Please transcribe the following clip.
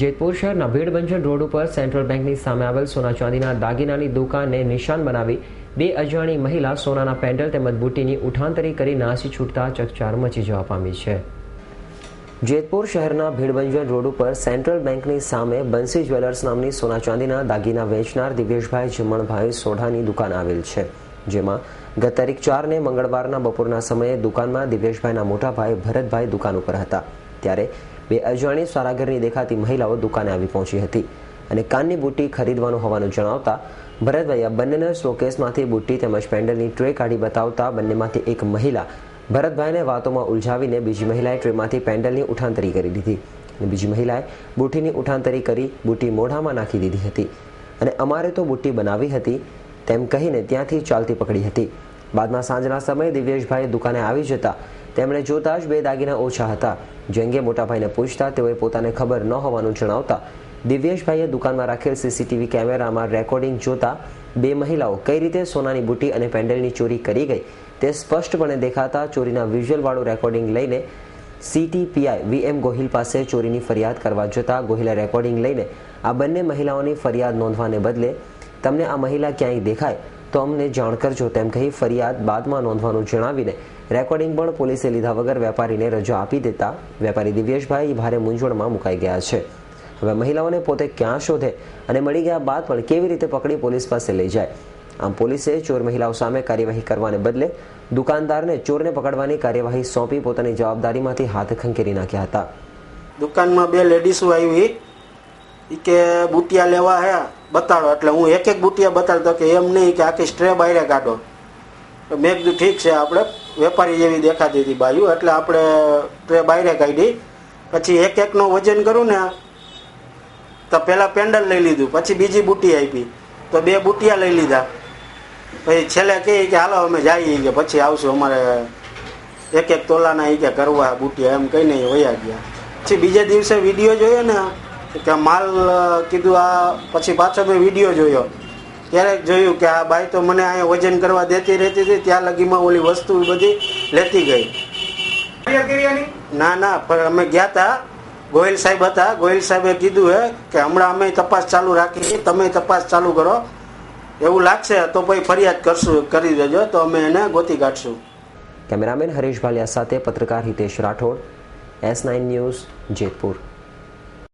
જેતપુર શહેરના ભીડબંજર રોડ ઉપર સેન્ટ્રલ બેંકની સામે આવેલ સોના ચાંદીના દાગીનાની દુકાનને નિશાન બનાવી બે અજાણી મહિલા સોનાના પેન્ડલ તેમજ બુટ્ટીની ઉઠાંતરી કરી નાસી છૂટતા ચકચાર મચી જવા પામી છે. જેતપુર શહેરના ભીડભંજન રોડ ઉપર સેન્ટ્રલ બેંકની સામે બંસી જ્વેલર્સ નામની સોના ચાંદીના દાગીના વેચનાર દિવ્યેશભાઈ જમણભાઈ સોઢાની દુકાન આવેલ છે, જેમાં ગત તારીખ ચારને મંગળવારના બપોરના સમયે દુકાનમાં દિવ્યેશભાઈના મોટા ભાઈ ભરતભાઈ દુકાન ઉપર હતા. ત્યારે બે અજાણી સારાગરની દેખાતી મહિલાઓ દુકાને આવી પહોંચી હતી અને કાનની બુટ્ટી ખરીદવાનું હોવાનું જણાવતા ભરતભાઈએ બંનેના શોકેસમાંથી બુટ્ટી તેમજ પેન્ડલની ટ્રે કાઢી બતાવતા બંનેમાંથી એક મહિલા ભરતભાઈને વાતોમાં ઉલઝાવીને બીજી મહિલાએ ટ્રેમાંથી પેન્ડલની ઉઠાંતરી કરી દીધી અને બીજી મહિલાએ બુટ્ટીની ઉઠાંતરી કરી બુટ્ટી મોઢામાં નાખી દીધી હતી અને અમારે તો બુટ્ટી બનાવી હતી તેમ કહીને ત્યાંથી ચાલતી પકડી હતી. બાદમાં સાંજના સમયે દિવ્યેશભાઈ દુકાને આવી જતા તેમણે જોતા જ બે દાગીના ઓછા હતા. જે અંગે મોટાભાઈને પૂછતા તેઓએ પોતાને ખબર ન હોવાનું જણાવતા દિવ્યેશભાઈએ દુકાનમાં રાખેલ સીસીટીવી કેમેરામાં રેકોર્ડિંગ જોતા બે મહિલાઓ કઈ રીતે સોનાની બુટ્ટી અને પેન્ડલની ચોરી કરી ગઈ તે સ્પષ્ટપણે દેખાતા ચોરીના વિઝ્યુઅલવાળું રેકોર્ડિંગ લઈને સીટીપીઆઈ વીએમ ગોહિલ પાસે ચોરીની ફરિયાદ કરવા જતાં ગોહિલે રેકોર્ડિંગ લઈને આ બંને મહિલાઓની ફરિયાદ નોંધવાને બદલે તમને આ મહિલા ક્યાંય દેખાય તો અમને જાણ કરજો, તેમ કહી ફરિયાદ બાદમાં નોંધવાનું જણાવીને રેકોર્ડિંગ પણ પોલીસે લીધા વગર વેપારીને રજા આપી દેતા વેપારી દિવ્યેશભાઈ ભારે મૂંઝવણમાં મુકાઈ ગયા છે. હવે મહિલાઓને પોતે ક્યાં શોધે અને મળી ગયા બાદ પણ કેવી રીતે પકડી પોલીસ પાસે લઈ જાય? આમ પોલીસે ચોર મહિલાઓ સામે કાર્યવાહી કરવાને બદલે દુકાનદારને ચોરને પકડવાની કાર્યવાહી સોંપી પોતાની જવાબદારીમાંથી હાથ ખંખેરી નાખ્યા હતા. દુકાનમાં બે લેડીસો આવી. કે બુટિયા લેવા હે. બતાડો. એટલે હું એક એક બુટિયા બતાડતો કે એમ નહીં કે આખી સ્ટ્રે બાયરે કાઢો. મેં કીધું, ઠીક છે, આપણે વેપારી જેવી દેખાતી હતી બાયું, એટલે આપણે ટ્રે બાયરે કાઢી. પછી એક એકનો વજન કરું ને તો પહેલાં પેન્ડલ લઈ લીધું, પછી બીજી બુટી આપી. તો બે બુટિયા લઈ લીધા. પછી છેલ્લે કહે કે, હાલો, અમે જઈએ કે, પછી આવશું અમારે એક એક તોલાના એ કે કરવા બુટિયા, એમ કહીને વયા ગયા. પછી બીજે દિવસે વીડિયો જોયો ને કે માલ કીધું આ, પછી પાછો મેં વીડિયો જોયો. ત્યારે જોયું કે આ બાઈ તો મને અહીંયા વજન કરવા દેતી રહેતી હતી, ત્યાં લગીમાં ઓલી વસ્તુ બધી લેતી ગઈ. ના ના, પણ અમે ગયા હતા ગોયલ સાહેબ હતા. ગોયલ સાહેબે કીધું હે કે હમણાં અમે તપાસ ચાલુ રાખી તમે તપાસ ચાલુ કરો. એવું લાગશે, તો પછી ફરિયાદ કરશું, કરી દેજો, તો અમે એને ગોતી કાઢશું. કેમેરામેન હરીશ ભાલિયા સાથે પત્રકાર Hitesh Rathod, S nine news Jetpur.